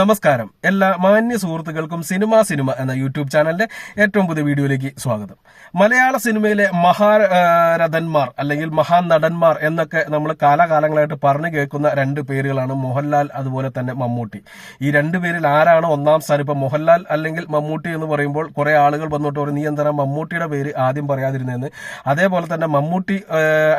നമസ്കാരം. എല്ലാ മാന്യ സുഹൃത്തുക്കൾക്കും സിനിമ സിനിമ എന്ന യൂട്യൂബ് ചാനലിന്റെ ഏറ്റവും പുതിയ വീഡിയോയിലേക്ക് സ്വാഗതം. മലയാള സിനിമയിലെ മഹാരഥന്മാർ അല്ലെങ്കിൽ മഹാനടന്മാർ എന്നൊക്കെ നമ്മൾ കാലാകാലങ്ങളായിട്ട് പറഞ്ഞു കേൾക്കുന്ന രണ്ട് പേരുകളാണ് മോഹൻലാൽ അതുപോലെ തന്നെ മമ്മൂട്ടി. ഈ രണ്ട് പേരിൽ ആരാണ് ഒന്നാം സ്ഥാനം? ഇപ്പൊ മോഹൻലാൽ അല്ലെങ്കിൽ മമ്മൂട്ടി എന്ന് പറയുമ്പോൾ കുറെ ആളുകൾ വന്നിട്ട് ഒരു നീ മമ്മൂട്ടിയുടെ പേര് ആദ്യം പറയാതിരുന്നതെന്ന് അതേപോലെ തന്നെ മമ്മൂട്ടി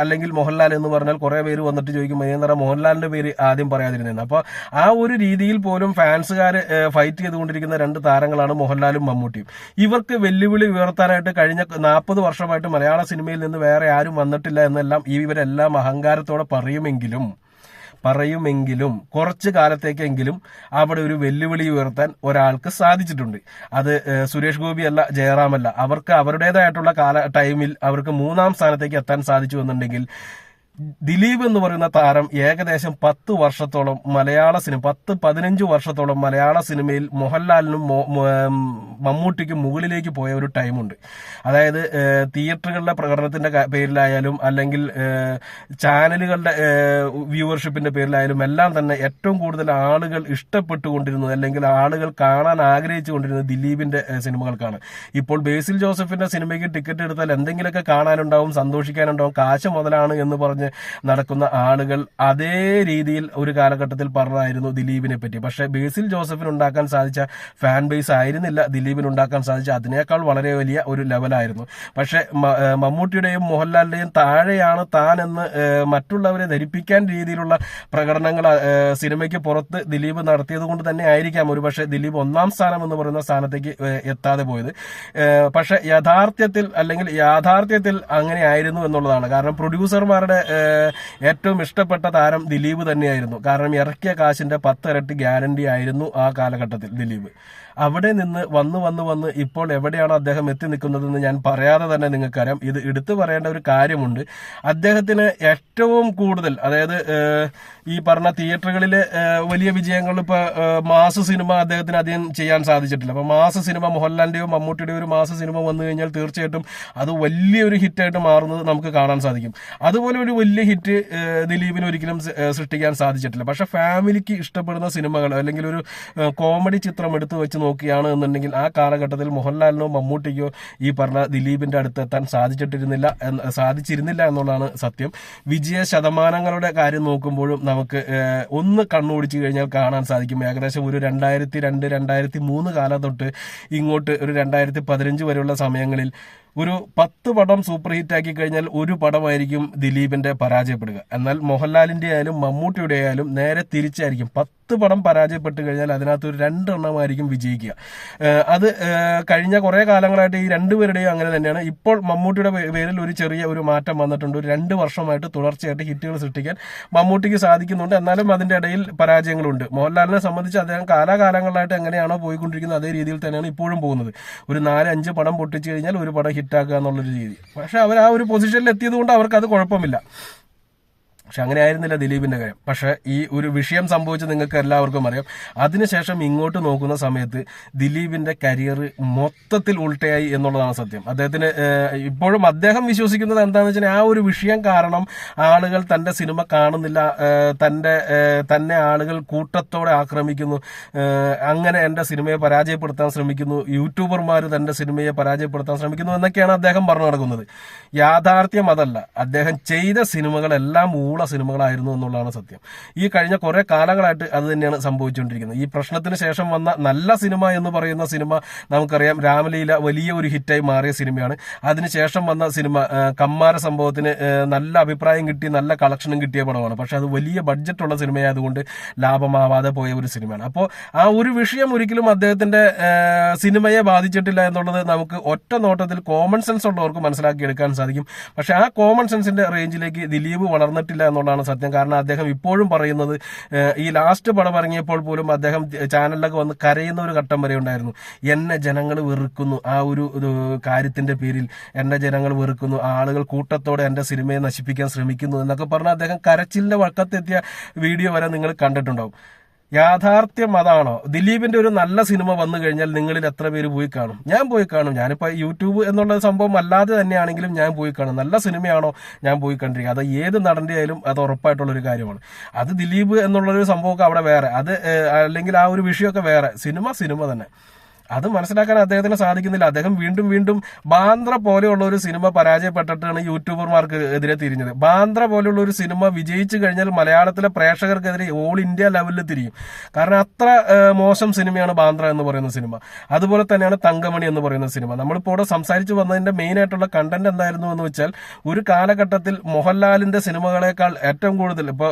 അല്ലെങ്കിൽ മോഹൻലാൽ എന്ന് പറഞ്ഞാൽ കുറെ പേര് വന്നിട്ട് ചോദിക്കും നീ മോഹൻലാലിന്റെ പേര് ആദ്യം പറയാതിരുന്നതെന്ന് അപ്പൊ ആ ഒരു രീതിയിൽ പോലും ഫാൻസുകാർ ഫൈറ്റ് ചെയ്തുകൊണ്ടിരിക്കുന്ന രണ്ട് താരങ്ങളാണ് മോഹൻലാലും മമ്മൂട്ടിയും. ഇവർക്ക് വെല്ലുവിളി ഉയർത്താനായിട്ട് കഴിഞ്ഞ നാൽപ്പത് വർഷമായിട്ട് മലയാള സിനിമയിൽ നിന്ന് വേറെ ആരും വന്നിട്ടില്ല എന്നെല്ലാം ഇവരെല്ലാം അഹങ്കാരത്തോടെ പറയുമെങ്കിലും പറയുമെങ്കിലും കുറച്ച് കാലത്തേക്കെങ്കിലും അവിടെ ഒരു വെല്ലുവിളി ഉയർത്താൻ ഒരാൾക്ക് സാധിച്ചിട്ടുണ്ട്. അത് സുരേഷ് ഗോപി അല്ല ജയറാമല്ല അവർക്ക് അവരുടേതായിട്ടുള്ള കാല ടൈമിൽ അവർക്ക് മൂന്നാം സ്ഥാനത്തേക്ക് എത്താൻ സാധിച്ചു എന്നുണ്ടെങ്കിൽ ദിലീപ് എന്ന് പറയുന്ന താരം ഏകദേശം പത്ത് വർഷത്തോളം മലയാള സിനിമ പത്ത് പതിനഞ്ച് വർഷത്തോളം മലയാള സിനിമയിൽ മോഹൻലാലിനും മമ്മൂട്ടിക്കും മുകളിലേക്ക് പോയ ഒരു ടൈമുണ്ട്. അതായത് തിയേറ്ററുകളുടെ പ്രകടനത്തിന്റെ പേരിലായാലും അല്ലെങ്കിൽ ചാനലുകളുടെ വ്യൂവർഷിപ്പിന്റെ പേരിലായാലും എല്ലാം തന്നെ ഏറ്റവും കൂടുതൽ ആളുകൾ ഇഷ്ടപ്പെട്ടുകൊണ്ടിരുന്നത് അല്ലെങ്കിൽ ആളുകൾ കാണാൻ ആഗ്രഹിച്ചുകൊണ്ടിരുന്നത് ദിലീപിന്റെ ഏഹ്, സിനിമകൾക്കാണ്. ഇപ്പോൾ ബേസിൽ ജോസഫിന്റെ സിനിമയ്ക്ക് ടിക്കറ്റ് എടുത്താൽ എന്തെങ്കിലുമൊക്കെ കാണാനുണ്ടാവും സന്തോഷിക്കാനുണ്ടാവും കാശ് മുതലാണ് എന്ന് പറഞ്ഞ് നടക്കുന്ന ആളുകൾ അതേ രീതിയിൽ ഒരു കാലഘട്ടത്തിൽ പറഞ്ഞായിരുന്നു ദിലീപിനെ പറ്റി. പക്ഷേ ബേസിൽ ജോസഫിന് ഉണ്ടാക്കാൻ സാധിച്ച ഫാൻ ബേസ് ആയിരുന്നില്ല ദിലീപിന് ഉണ്ടാക്കാൻ സാധിച്ച അതിനേക്കാൾ വളരെ വലിയ ഒരു ലെവലായിരുന്നു പക്ഷേ മമ്മൂട്ടിയുടെയും മോഹൻലാലിന്റെയും താഴെയാണ് താൻ എന്ന് മറ്റുള്ളവരെ ധരിപ്പിക്കാൻ രീതിയിലുള്ള പ്രകടനങ്ങൾ സിനിമയ്ക്ക് പുറത്ത് ദിലീപ് നടത്തിയത് കൊണ്ട് തന്നെ ആയിരിക്കാം ഒരുപക്ഷെ ദിലീപ് ഒന്നാം സ്ഥാനം എന്ന് പറയുന്ന സ്ഥാനത്തേക്ക് എത്താതെ പോയത്. പക്ഷേ പക്ഷെ യഥാർത്ഥത്തിൽ അല്ലെങ്കിൽ യാഥാർത്ഥ്യത്തിൽ അങ്ങനെ ആയിരുന്നു എന്നുള്ളതാണ്. കാരണം പ്രൊഡ്യൂസർമാരുടെ ഏറ്റവും ഇഷ്ടപ്പെട്ട താരം ദിലീപ് തന്നെയായിരുന്നു. കാരണം ഇറക്കിയ കാശിന്റെ പത്തിരട്ടി ഗ്യാരണ്ടി ആയിരുന്നു ആ കാലഘട്ടത്തിൽ ദിലീപ്. അവിടെ നിന്ന് വന്ന് വന്ന് വന്ന് ഇപ്പോൾ എവിടെയാണ് അദ്ദേഹം എത്തി നിൽക്കുന്നതെന്ന് ഞാൻ പറയാതെ തന്നെ നിങ്ങൾക്കറിയാം. ഇത് എടുത്തു പറയേണ്ട ഒരു കാര്യമുണ്ട്. അദ്ദേഹത്തിന് ഏറ്റവും കൂടുതൽ അതായത് ഈ പറഞ്ഞ തിയേറ്ററുകളിലെ വലിയ വിജയങ്ങൾ ഇപ്പോൾ മാസ് സിനിമ അദ്ദേഹത്തിന് അധികം ചെയ്യാൻ സാധിച്ചിട്ടില്ല. അപ്പോൾ മാസ് സിനിമ മോഹൻലാലിന്റെയോ മമ്മൂട്ടിയുടെയോ ഒരു മാസ് സിനിമ വന്നു കഴിഞ്ഞാൽ തീർച്ചയായിട്ടും അത് വലിയൊരു ഹിറ്റായിട്ട് മാറുന്നത് നമുക്ക് കാണാൻ സാധിക്കും. അതുപോലെ ഒരു വലിയ ഹിറ്റ് ദിലീപിന് ഒരിക്കലും സൃഷ്ടിക്കാൻ സാധിച്ചിട്ടില്ല. പക്ഷെ ഫാമിലിക്ക് ഇഷ്ടപ്പെടുന്ന സിനിമകൾ അല്ലെങ്കിൽ ഒരു കോമഡി ചിത്രം എടുത്തു വെച്ച് നോക്കുകയാണ് എന്നുണ്ടെങ്കിൽ ആ കാലഘട്ടത്തിൽ മോഹൻലാലിനോ മമ്മൂട്ടിക്കോ ഈ പറഞ്ഞ ദിലീപിന്റെ അടുത്ത് എത്താൻ സാധിച്ചിട്ടിരുന്നില്ല സാധിച്ചിരുന്നില്ല എന്നുള്ളതാണ് സത്യം. വിജയ ശതമാനങ്ങളുടെ കാര്യം നോക്കുമ്പോഴും നമുക്ക് ഒന്ന് കണ്ണോടിച്ചു കഴിഞ്ഞാൽ കാണാൻ സാധിക്കും. ഏകദേശം ഒരു രണ്ടായിരത്തി രണ്ട് രണ്ടായിരത്തി മൂന്ന് കാലം തൊട്ട് ഇങ്ങോട്ട് ഒരു രണ്ടായിരത്തി പതിനഞ്ച് വരെയുള്ള സമയങ്ങളിൽ ഒരു പത്ത് പടം സൂപ്പർ ഹിറ്റ് ആക്കി കഴിഞ്ഞാൽ ഒരു പടമായിരിക്കും ദിലീപിന്റെ പരാജയപ്പെടുക. എന്നാൽ മോഹൻലാലിന്റെ ആയാലും മമ്മൂട്ടിയുടെ ആയാലും നേരെ തിരിച്ചായിരിക്കും. പത്ത് പടം പരാജയപ്പെട്ട് കഴിഞ്ഞാൽ അതിനകത്ത് ഒരു രണ്ടെണ്ണമായിരിക്കും വിജയിക്കുക. അത് കഴിഞ്ഞ കുറെ കാലങ്ങളായിട്ട് ഈ രണ്ടുപേരുടെയും അങ്ങനെ തന്നെയാണ്. ഇപ്പോൾ മമ്മൂട്ടിയുടെ പേരിൽ ഒരു ചെറിയ ഒരു മാറ്റം വന്നിട്ടുണ്ട്. ഒരു രണ്ട് വർഷമായിട്ട് തുടർച്ചയായിട്ട് ഹിറ്റുകൾ സൃഷ്ടിക്കാൻ മമ്മൂട്ടിക്ക് സാധിക്കുന്നുണ്ട്. എന്നാലും അതിന്റെ ഇടയിൽ പരാജയങ്ങളുണ്ട്. മോഹൻലാലിനെ സംബന്ധിച്ച് അദ്ദേഹം കാലാകാലങ്ങളിലായിട്ട് എങ്ങനെയാണോ പോയിക്കൊണ്ടിരിക്കുന്നത് അതേ രീതിയിൽ തന്നെയാണ് ഇപ്പോഴും പോകുന്നത്. ഒരു നാല് അഞ്ച് പടം പൊട്ടിച്ചു കഴിഞ്ഞാൽ ഒരു പടം ഹിറ്റാക്കുക എന്നുള്ളൊരു രീതി. പക്ഷേ അവർ ആ ഒരു പൊസിഷനിൽ എത്തിയത് കൊണ്ട് അവർക്ക് അത് കുഴപ്പമില്ല. പക്ഷെ അങ്ങനെ ആയിരുന്നില്ല ദിലീപിന്റെ കാര്യം. പക്ഷെ ഈ ഒരു വിഷയം സംഭവിച്ച് നിങ്ങൾക്ക് എല്ലാവർക്കും അറിയാം. അതിനുശേഷം ഇങ്ങോട്ട് നോക്കുന്ന സമയത്ത് ദിലീപിന്റെ കരിയർ മൊത്തത്തിൽ ഉൾട്ടയായി എന്നുള്ളതാണ് സത്യം. അദ്ദേഹത്തിന് ഇപ്പോഴും അദ്ദേഹം വിശ്വസിക്കുന്നത് എന്താണെന്ന് വെച്ചാൽ ആ ഒരു വിഷയം കാരണം ആളുകൾ തന്റെ സിനിമ കാണുന്നില്ല തന്റെ തന്നെ ആളുകൾ കൂട്ടത്തോടെ ആക്രമിക്കുന്നു അങ്ങനെ എന്റെ സിനിമയെ പരാജയപ്പെടുത്താൻ ശ്രമിക്കുന്നു യൂട്യൂബർമാർ തന്റെ സിനിമയെ പരാജയപ്പെടുത്താൻ ശ്രമിക്കുന്നു എന്നൊക്കെയാണ് അദ്ദേഹം പറഞ്ഞു നടക്കുന്നത്. യാഥാർത്ഥ്യം അതല്ല. അദ്ദേഹം ചെയ്ത സിനിമകളെല്ലാം ഊള സിനിമകളായിരുന്നു എന്നുള്ളതാണ് സത്യം. ഈ കഴിഞ്ഞ കുറെ കാലങ്ങളായിട്ട് അത് തന്നെയാണ് സംഭവിച്ചുകൊണ്ടിരിക്കുന്നത്. ഈ പ്രശ്നത്തിന് ശേഷം വന്ന നല്ല സിനിമ എന്ന് പറയുന്ന സിനിമ നമുക്കറിയാം. രാമലീല വലിയ ഒരു ഹിറ്റായി മാറിയ സിനിമയാണ്. അതിനുശേഷം വന്ന സിനിമ കമ്മാര സംഭവത്തിന് നല്ല അഭിപ്രായം കിട്ടി നല്ല കളക്ഷനും കിട്ടിയ പടമാണ്. പക്ഷെ അത് വലിയ ബഡ്ജറ്റുള്ള സിനിമയായതുകൊണ്ട് ലാഭമാവാതെ പോയ ഒരു സിനിമയാണ്. അപ്പോൾ ആ ഒരു വിഷയം ഒരിക്കലും അദ്ദേഹത്തിന്റെ സിനിമയെ ബാധിച്ചിട്ടില്ല എന്നുള്ളത് നമുക്ക് ഒറ്റ നോട്ടത്തിൽ കോമൺ സെൻസ് ഉള്ളവർക്ക് മനസ്സിലാക്കിയെടുക്കാൻ സാധിക്കും. പക്ഷെ ആ കോമൺ സെൻസിന്റെ റേഞ്ചിലേക്ക് ദിലീപ് വളർന്നിട്ടില്ല എന്നുള്ളതാണ് സത്യം. കാരണം അദ്ദേഹം ഇപ്പോഴും പറയുന്നത് ഈ ലാസ്റ്റ് പടം ഇറങ്ങിയപ്പോൾ പോലും അദ്ദേഹം ചാനലിലൊക്കെ വന്ന് കരയുന്ന ഒരു ഘട്ടം വരെ ഉണ്ടായിരുന്നു. എന്നെ ജനങ്ങൾ വെറുക്കുന്നു. ആ ഒരു കാര്യത്തിന്റെ പേരിൽ എന്നെ ജനങ്ങൾ വെറുക്കുന്നു. ആളുകൾ കൂട്ടത്തോടെ എന്റെ സിനിമയെ നശിപ്പിക്കാൻ ശ്രമിക്കുന്നു എന്നൊക്കെ പറഞ്ഞ് അദ്ദേഹം കരച്ചിലിന്റെ വക്കത്തെത്തിയ വീഡിയോ വരെ നിങ്ങൾ കണ്ടിട്ടുണ്ടാവും. യാഥാർത്ഥ്യം അതാണോ? ദിലീപിന്റെ ഒരു നല്ല സിനിമ വന്നു കഴിഞ്ഞാൽ നിങ്ങളിൽ എത്ര പേര് പോയി കാണും? ഞാൻ പോയി കാണും. ഞാനിപ്പോ യൂട്യൂബ് എന്നുള്ള സംഭവം അല്ലാതെ തന്നെയാണെങ്കിലും ഞാൻ പോയി കാണും. നല്ല സിനിമയാണോ? ഞാൻ പോയി കണ്ടിരിക്കുക അത് ഏത് നടന്റെ ആയാലും അത് ഉറപ്പായിട്ടുള്ള ഒരു കാര്യമാണ്. അത് ദിലീപ് എന്നുള്ളൊരു സംഭവമൊക്കെ അവിടെ വേറെ. അത് അല്ലെങ്കിൽ ആ ഒരു വിഷയമൊക്കെ വേറെ. സിനിമ സിനിമ തന്നെ. അത് മനസ്സിലാക്കാൻ അദ്ദേഹത്തിന് സാധിക്കുന്നില്ല. അദ്ദേഹം വീണ്ടും വീണ്ടും ബാന്ദ്ര പോലെയുള്ള ഒരു സിനിമ പരാജയപ്പെട്ടിട്ടാണ് യൂട്യൂബർമാർക്ക് എതിരെ തിരിഞ്ഞത്. ബാന്ദ്ര പോലെയുള്ള ഒരു സിനിമ വിജയിച്ചു കഴിഞ്ഞാൽ മലയാളത്തിലെ പ്രേക്ഷകർക്കെതിരെ ഓൾ ഇന്ത്യ ലെവലിൽ തിരിയും. കാരണം അത്ര മോശം സിനിമയാണ് ബാന്ദ്ര എന്ന് പറയുന്ന സിനിമ. അതുപോലെ തന്നെയാണ് തങ്കമണി എന്ന് പറയുന്ന സിനിമ. നമ്മളിപ്പോൾ ഇവിടെ സംസാരിച്ചു വന്നതിന്റെ മെയിൻ ആയിട്ടുള്ള കണ്ടന്റ് എന്തായിരുന്നു എന്ന് വെച്ചാൽ ഒരു കാലഘട്ടത്തിൽ മോഹൻലാലിന്റെ സിനിമകളെക്കാൾ ഏറ്റവും കൂടുതൽ ഇപ്പൊ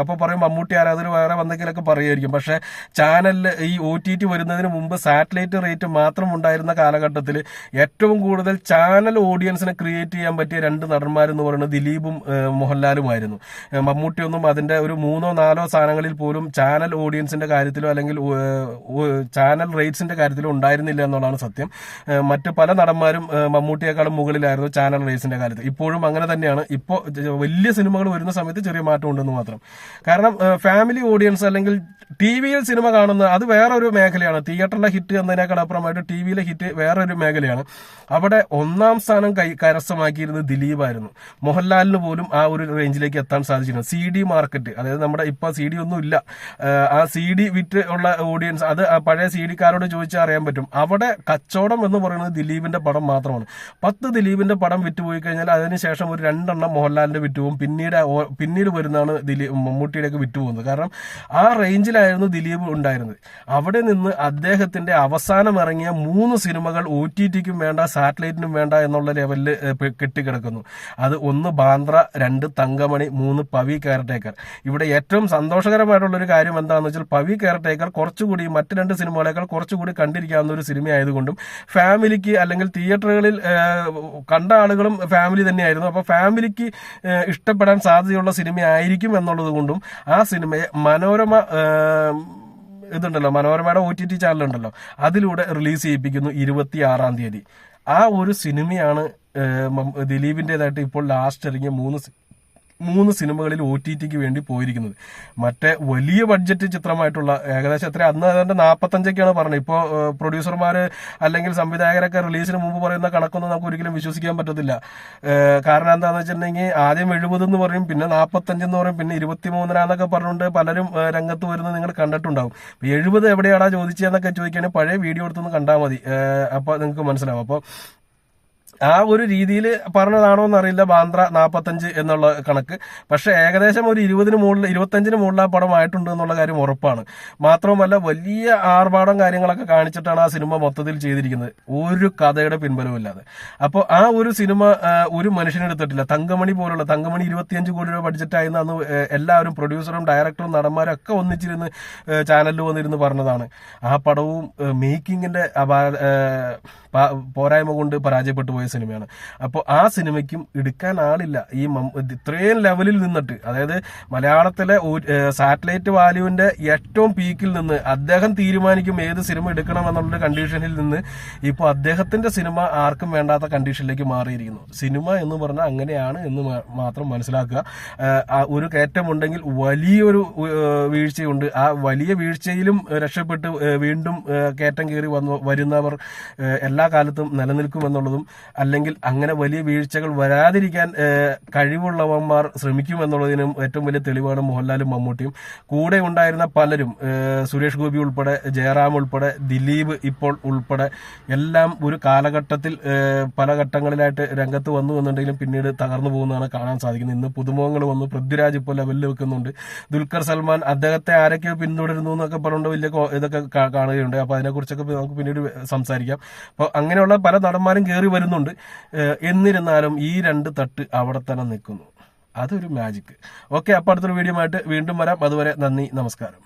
അപ്പോൾ പറയും മമ്മൂട്ടി ആരാധകർ വേറെ വന്നെങ്കിലൊക്കെ പറയുമായിരിക്കും. പക്ഷേ ചാനലിൽ ഈ ഒ ടി ടി വരുന്നതിന് മുമ്പ് സാറ്റലൈറ്റ് റേറ്റ് മാത്രം ഉണ്ടായിരുന്ന കാലഘട്ടത്തിൽ ഏറ്റവും കൂടുതൽ ചാനൽ ഓഡിയൻസിനെ ക്രിയേറ്റ് ചെയ്യാൻ പറ്റിയ രണ്ട് നടന്മാരെന്ന് പറയുന്നത് ദിലീപും മോഹൻലാലുമായിരുന്നു. മമ്മൂട്ടിയൊന്നും അതിന്റെ ഒരു മൂന്നോ നാലോ സാധനങ്ങളിൽ പോലും ചാനൽ ഓഡിയൻസിന്റെ കാര്യത്തിലോ അല്ലെങ്കിൽ ചാനൽ റേറ്റ്സിന്റെ കാര്യത്തിലോ ഉണ്ടായിരുന്നില്ല എന്നുള്ളതാണ് സത്യം. മറ്റ് പല നടന്മാരും മമ്മൂട്ടിയേക്കാളും മുകളിലായിരുന്നു ചാനൽ റേറ്റ്സിന്റെ കാര്യത്തിൽ. ഇപ്പോഴും അങ്ങനെ തന്നെയാണ്. ഇപ്പോൾ വലിയ സിനിമകൾ വരുന്ന സമയത്ത് ചെറിയ മാറ്റം ഉണ്ടെന്ന് മാത്രം. കാരണം ഫാമിലി ഓഡിയൻസ് അല്ലെങ്കിൽ ടി വിയിൽ സിനിമ കാണുന്ന അത് വേറൊരു മേഖലയാണ്. തിയേറ്ററിലെ ഹിറ്റ് എന്നതിനേക്കാൾ അപ്പുറമായിട്ട് ടി വിയിലെ ഹിറ്റ് വേറൊരു മേഖലയാണ്. അവിടെ ഒന്നാം സ്ഥാനം കൈ കരസ്ഥമാക്കിയിരുന്നത് ദിലീപായിരുന്നു. മോഹൻലാലിന് പോലും ആ ഒരു റേഞ്ചിലേക്ക് എത്താൻ സാധിച്ചിരുന്നു. സി ഡി മാർക്കറ്റ് അതായത് നമ്മുടെ ഇപ്പൊ സി ഡി ഒന്നും ഇല്ല. ആ സി ഡി വിറ്റ് ഉള്ള ഓഡിയൻസ് അത് പഴയ സി ഡിക്കാരോട് ചോദിച്ചാൽ അറിയാൻ പറ്റും. അവിടെ കച്ചവടം എന്ന് പറയുന്നത് ദിലീപിന്റെ പടം മാത്രമാണ്. പത്ത് ദിലീപിന്റെ പടം വിറ്റുപോയി കഴിഞ്ഞാൽ അതിനുശേഷം ഒരു രണ്ടെണ്ണം മോഹൻലാലിന്റെ വിറ്റുപോകും പിന്നീട് പിന്നീട് വരുന്നതാണ് ദിലീപ് മമ്മൂട്ടിയുടെയൊക്കെ വിറ്റുപോകുന്നത് കാരണം ആ റേഞ്ചിലായിരുന്നു ദിലീപ് ഉണ്ടായിരുന്നത്. അവിടെ നിന്ന് അദ്ദേഹത്തിന്റെ അവസാനം ഇറങ്ങിയ മൂന്ന് സിനിമകൾ ഒ ടി ടിക്കും വേണ്ട സാറ്റലൈറ്റിനും വേണ്ട എന്നുള്ള ലെവലിൽ കെട്ടിക്കിടക്കുന്നു. അത് ഒന്ന് ബാന്ദ്ര രണ്ട് തങ്കമണി മൂന്ന് പവി കെയർടേക്കർ ഇവിടെ ഏറ്റവും സന്തോഷകരമായിട്ടുള്ള ഒരു കാര്യം എന്താണെന്ന് വെച്ചാൽ പവി കെയർടേക്കർ കുറച്ചുകൂടി മറ്റ് രണ്ട് സിനിമകളേക്കാൾ കുറച്ചുകൂടി കണ്ടിരിക്കാവുന്ന ഒരു സിനിമ ആയതുകൊണ്ടും ഫാമിലിക്ക് അല്ലെങ്കിൽ തിയേറ്ററുകളിൽ കണ്ട ആളുകളും ഫാമിലി തന്നെയായിരുന്നു. അപ്പോൾ ഫാമിലിക്ക് ഇഷ്ടപ്പെടാൻ സാധ്യതയുള്ള സിനിമയായിരിക്കും എന്നുള്ളത് കൊണ്ടും ആ സിനിമയെ മനോരമ ഇതുണ്ടല്ലോ മനോരമയുടെ ഒ ടി ടി ചാനലുണ്ടല്ലോ അതിലൂടെ റിലീസ് ചെയ്യിപ്പിക്കുന്നു ഇരുപത്തി ആറാം തീയതി. ആ ഒരു സിനിമയാണ് ദിലീപിന്റെതായിട്ട് ഇപ്പോൾ ലാസ്റ്റ് ഇറങ്ങിയ മൂന്ന് മൂന്ന് സിനിമകളിൽ ഒ ടി ടിക്ക് വേണ്ടി പോയിരിക്കുന്നത്. മറ്റേ വലിയ ബഡ്ജറ്റ് ചിത്രമായിട്ടുള്ള ഏകദേശം എത്ര അന്ന് ഏതാണ്ട് നാൽപ്പത്തഞ്ചൊക്കെയാണ് പറഞ്ഞത്. ഇപ്പോൾ പ്രൊഡ്യൂസർമാർ അല്ലെങ്കിൽ സംവിധായകരൊക്കെ റിലീസിന് മുമ്പ് പറയുന്ന കണക്കൊന്നും നമുക്ക് ഒരിക്കലും വിശ്വസിക്കാൻ പറ്റത്തില്ല. കാരണം എന്താണെന്ന് വെച്ചിട്ടുണ്ടെങ്കിൽ ആദ്യം എഴുപത് എന്ന് പറയും പിന്നെ നാൽപ്പത്തഞ്ച് എന്ന് പറയും പിന്നെ ഇരുപത്തി മൂന്നരാന്നൊക്കെ പറഞ്ഞുകൊണ്ട് പലരും രംഗത്ത് വരുന്നത് നിങ്ങൾ കണ്ടിട്ടുണ്ടാവും. എഴുപത് എവിടെയാടാ ചോദിച്ചതെന്നൊക്കെ ചോദിക്കുകയാണെങ്കിൽ പഴയ വീഡിയോ എടുത്തൊന്ന് കണ്ടാൽ മതി. അപ്പോൾ നിങ്ങൾക്ക് മനസ്സിലാവും. അപ്പോൾ ആ ഒരു രീതിയിൽ പറഞ്ഞതാണോ എന്നറിയില്ല. ബാന്ദ്ര നാൽപ്പത്തഞ്ച് എന്നുള്ള കണക്ക്. പക്ഷെ ഏകദേശം ഒരു ഇരുപതിന് മുകളിൽ ഇരുപത്തഞ്ചിന് മുകളിൽ ആ പടം ആയിട്ടുണ്ട് എന്നുള്ള കാര്യം ഉറപ്പാണ്. മാത്രവുമല്ല വലിയ ആർഭാടം കാര്യങ്ങളൊക്കെ കാണിച്ചിട്ടാണ് ആ സിനിമ മൊത്തത്തിൽ ചെയ്തിരിക്കുന്നത്. ഒരു കഥയുടെ പിൻബലമില്ലാതെ അപ്പോൾ ആ ഒരു സിനിമ ഒരു മനുഷ്യനെടുത്തിട്ടില്ല തങ്കമണി പോലുള്ള തങ്കമണി ഇരുപത്തിയഞ്ച് കോടി രൂപ ബഡ്ജറ്റായിരുന്നു അന്ന് എല്ലാവരും പ്രൊഡ്യൂസറും ഡയറക്ടറും നടന്മാരും ഒക്കെ ഒന്നിച്ചിരുന്ന് ചാനലിൽ വന്നിരുന്ന് പറഞ്ഞതാണ്. ആ പടവും മേക്കിങ്ങിന്റെ പോരായ്മ കൊണ്ട് പരാജയപ്പെട്ടു പോയ സിനിമയാണ്. അപ്പോൾ ആ സിനിമയ്ക്കും എടുക്കാൻ ആളില്ല. ഈ ഇത്രയും ലെവലിൽ നിന്നിട്ട്. അതായത് മലയാളത്തിലെ സാറ്റലൈറ്റ് വാല്യൂവിന്റെ ഏറ്റവും പീക്കിൽ നിന്ന് അദ്ദേഹം തീരുമാനിക്കും ഏത് സിനിമ എടുക്കണം എന്നുള്ളൊരു കണ്ടീഷനിൽ നിന്ന് ഇപ്പോൾ അദ്ദേഹത്തിന്റെ സിനിമ ആർക്കും വേണ്ടാത്ത കണ്ടീഷനിലേക്ക് മാറിയിരിക്കുന്നു. സിനിമ എന്ന് പറഞ്ഞാൽ അങ്ങനെയാണ് എന്ന് മാത്രം മനസ്സിലാക്കുക. ഒരു കയറ്റമുണ്ടെങ്കിൽ വലിയൊരു വീഴ്ചയുണ്ട്. ആ വലിയ വീഴ്ചയിലും രക്ഷപ്പെട്ട് വീണ്ടും കയറ്റം കയറി വന്നു വരുന്നവർ എല്ലാ കാലത്തും നിലനിൽക്കുമെന്നുള്ളതും അല്ലെങ്കിൽ അങ്ങനെ വലിയ വീഴ്ചകൾ വരാതിരിക്കാൻ കഴിവുള്ളവന്മാർ ശ്രമിക്കുമെന്നുള്ളതിനും ഏറ്റവും വലിയ തെളിവാണ് മോഹൻലാലും മമ്മൂട്ടിയും. കൂടെ ഉണ്ടായിരുന്ന പലരും സുരേഷ് ഗോപി ഉൾപ്പെടെ ജയറാം ഉൾപ്പെടെ ദിലീപ് ഇപ്പോൾ ഉൾപ്പെടെ എല്ലാം ഒരു കാലഘട്ടത്തിൽ പല ഘട്ടങ്ങളിലായിട്ട് രംഗത്ത് വന്നു എന്നുണ്ടെങ്കിലും പിന്നീട് തകർന്നു പോകുന്നതാണ് കാണാൻ സാധിക്കുന്നത്. ഇന്ന് പുതുമുഖങ്ങൾ വന്നു പൃഥ്വിരാജ് ഇപ്പോൾ ലെവലിൽ വെക്കുന്നുണ്ട് ദുൽഖർ സൽമാൻ അദ്ദേഹത്തെ ആരൊക്കെയോ പിന്തുടരുന്നു എന്നൊക്കെ പറഞ്ഞുകൊണ്ട് വലിയ ഇതൊക്കെ കാണുകയുണ്ട്. അപ്പൊ അതിനെക്കുറിച്ചൊക്കെ നമുക്ക് പിന്നീട് സംസാരിക്കാം. അപ്പൊ അങ്ങനെയുള്ള പല നടന്മാരും കയറി വരുന്നുണ്ട്. ഏഹ് എന്നിരുന്നാലും ഈ രണ്ട് തട്ട് അവിടെ തന്നെ നിൽക്കുന്നു. അതൊരു മാജിക് ഓക്കെ അപ്പോൾ അടുത്തൊരു വീഡിയോ ആയിട്ട് വീണ്ടും വരാം. അതുവരെ നന്ദി നമസ്കാരം.